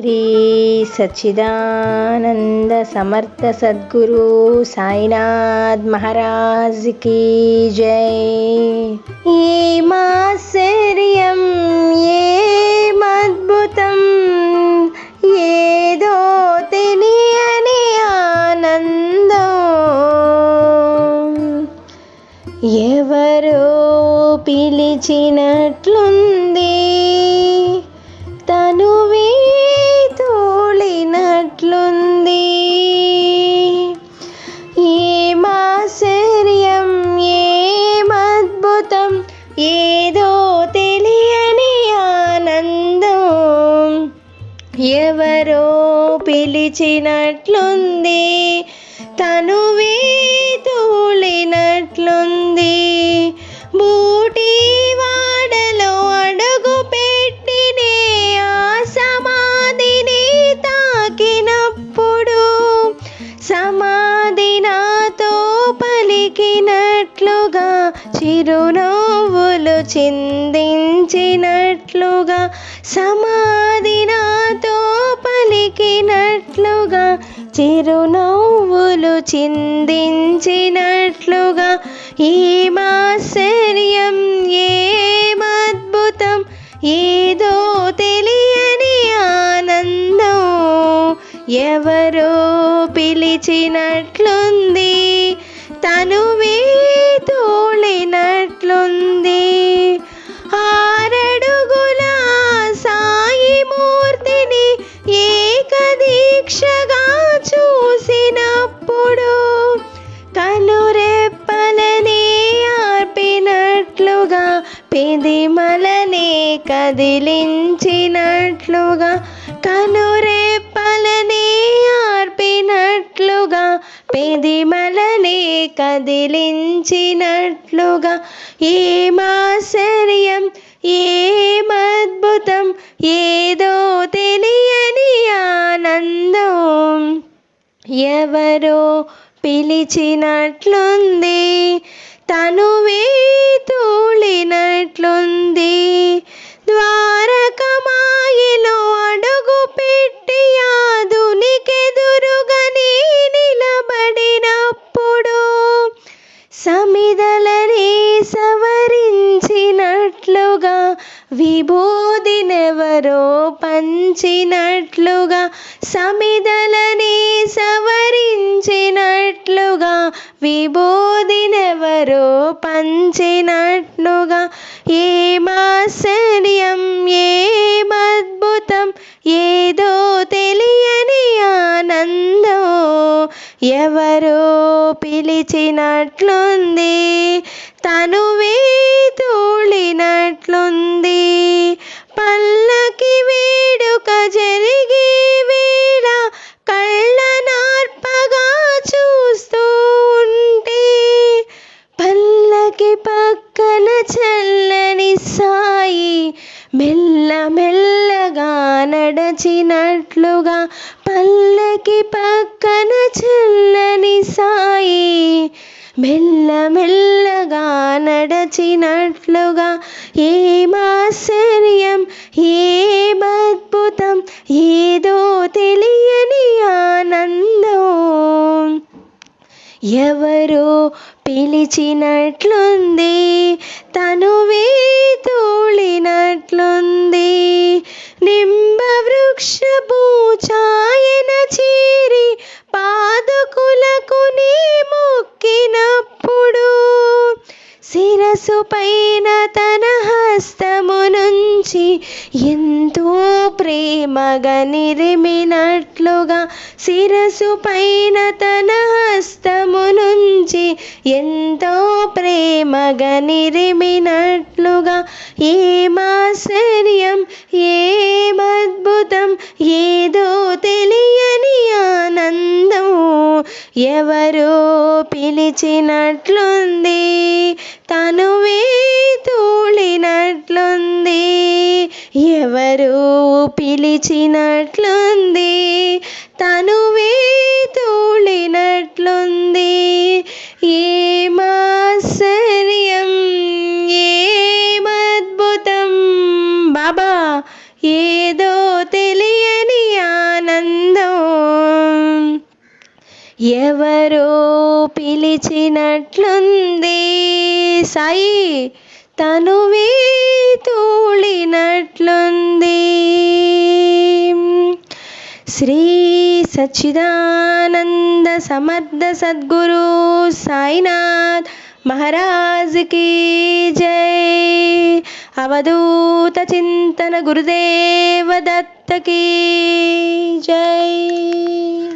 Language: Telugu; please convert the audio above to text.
శ్రీ సచ్చిదానంద సమర్థ సద్గురు సాయినాథ్ మహారాజ్ కీ జై. ఏమాశ్చర్యం ఏమద్భుతం ఏదో తెలియని ఆనందం. ఎవరో పిలిచినట్లుంది ఎవరో పిలిచినట్లుంది తనువే తూలినట్లుంది బూటి వాడలో అడుగు పెట్టినే ఆ సమాధిని తాకినప్పుడు సమాధి నాతో పలికినట్లుగా చిరునవ్వులు చిందించినట్లుగా సమా పలికినట్లుగా చిరునవ్వులు చిందించినట్లుగా ఏమాశ్చర్యం ఏమద్భుతం ఏదో తెలియని ఆనందం ఎవరో పిలిచినట్లుంది. తనువే దీక్షగా చూసినప్పుడు కనురెప్పలనే ఆర్పినట్లుగా పెదిమలనే కదిలించినట్లుగా కనురెప్పలనే ఆర్పినట్లుగా పెదిమలనే కదిలించినట్లుగా. ఏమాశ్చర్యం ఏమద్భుతం ఏదో తెలియని ఎవరో పిలిచినట్లుంది తనువే తోలినట్లుంది ద్వారకమాయిలో అడుగు పెట్టి ఆదునికెదురుగని నిలబడినప్పుడు సమిదలని సవరించినట్లుగా విభూదినెవరో పంచినట్లుగా సమిదలని విభూదినెవరో పంచినట్లుగా. ఏమాశ్చర్యం ఏమద్భుతం ఏదో తెలియని ఆనందం ఎవరో పిలిచినట్లుంది. తనువే తోళినట్లుంది నడచినట్లుగా పల్లకి పక్కన చల్లని సాయి మెల్ల మెల్లగా నడచినట్లుగా ఏమాశ్చర్యం ఏమద్భుతం ఏదో తెలియని ఆనందం. ఎవరో పిలిచినట్లుంది తనువే తోలినట్లుంది నింబ వృక్షపు ఛాయన చీరి పాదకులకు నీ మొక్కినప్పుడు శిరసు పైన తన హస్తము నుంచి ఎంతో ప్రేమగా నిరిమినట్లుగా శిరసు పైన తన హస్తమునుంచి ఎంతో ప్రేమగా నిరిమినట్లుగా ఏమాశ్చర్యం ఏమద్భుతం ఏదో తెలియని ఆనందం ఎవరో పిలిచినట్లుంది. తనువే తూళినట్లుంది ఎవరో పిలిచినట్లుంది. తనువే తోలినట్లుంది ఏమాశ్చర్యం ఏమద్భుతం బాబా ఏదో తెలియని ఆనందం. ఎవరో పిలిచినట్లుంది సాయి తనువే తోళినట్లుంది శ్రీ सच्चिदानन्दसमर्थसद्गुरु साईनाथ महाराज की जय। अवधूतचिन्तन गुरुदेव दत्त की जय।